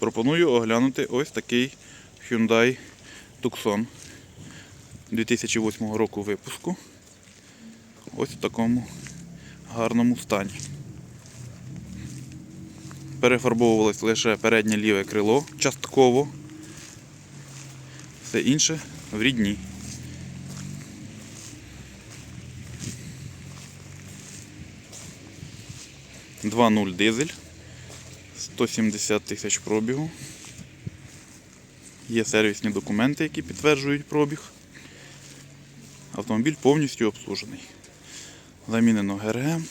пропоную оглянути ось такий Hyundai Tucson 2008 року випуску. Ось в такому гарному стані. Перефарбовувалось лише переднє ліве крило частково. Все інше в рідні. Два нуль дизель. 170 тисяч пробігу. Є сервісні документи, які підтверджують пробіг. Автомобіль повністю обслужений. Замінено ГРМ.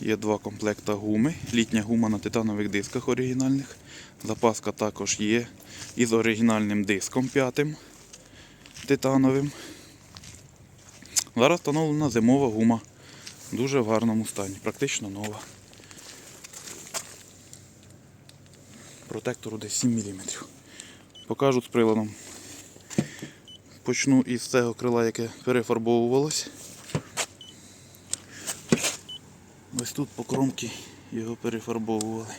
Є два комплекта гуми. Літня гума на титанових дисках оригінальних. Запаска також є із оригінальним диском п'ятим титановим. Зараз встановлена зимова гума. Дуже в гарному стані, практично нова. Протектору десь 7 мм. Покажу з приладом. Почну із цього крила, яке перефарбовувалось. Ось тут по кромці його перефарбовували.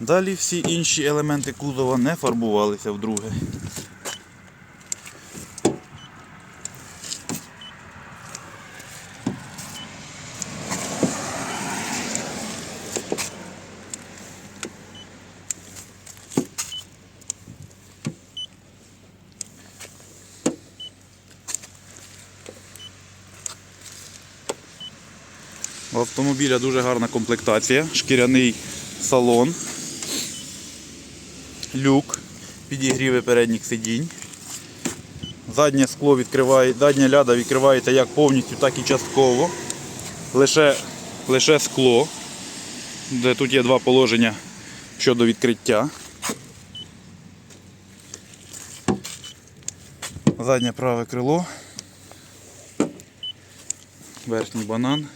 Далі всі інші елементи кузова не фарбувалися вдруге. У автомобіля дуже гарна комплектація, шкіряний салон, люк, підігріви передніх сидінь. Заднє скло відкриває, задня ляда відкривається як повністю, так і частково. Лише, лише скло, де тут є два положення щодо відкриття. Заднє праве крило, верхній банан.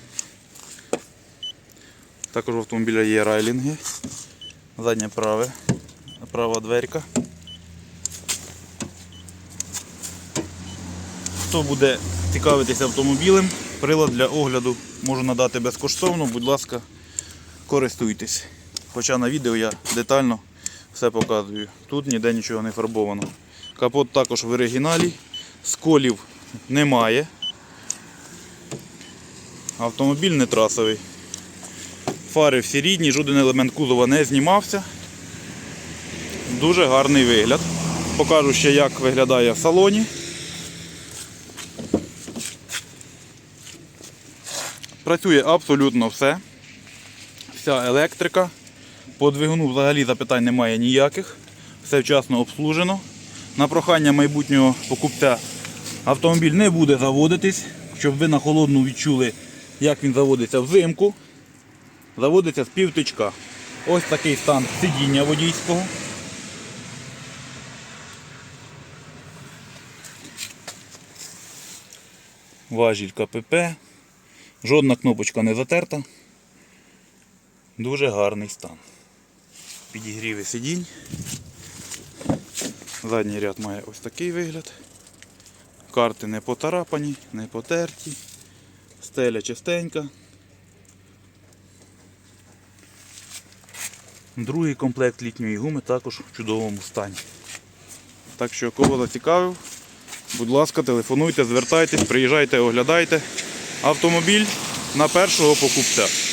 Також в автомобіля є райлінги. Заднє праве, права дверка. Хто буде цікавитися автомобілем, прилад для огляду можу надати безкоштовно, будь ласка, користуйтесь. Хоча на відео я детально все показую. Тут ніде нічого не фарбовано. Капот також в оригіналі, сколів немає. Автомобіль не трасовий. Фари всі рідні, жоден елемент кузова не знімався. Дуже гарний вигляд. Покажу ще, як виглядає в салоні. Працює абсолютно все. Вся електрика. По двигуну взагалі запитань немає ніяких. Все вчасно обслужено. На прохання майбутнього покупця автомобіль не буде заводитись, щоб ви на холодну відчули, як він заводиться взимку заводиться з півтичка. Ось такий стан сидіння водійського. Важіль КПП. Жодна кнопочка не затерта. Дуже гарний стан. Підігріви сидінь. Задній ряд має ось такий вигляд. Карти не потарапані, не потерті. Стеля чистенька. Другий комплект літньої гуми також в чудовому стані. Так що, кого зацікавив, будь ласка, телефонуйте, звертайтесь, приїжджайте, оглядайте. Автомобіль на першого покупця.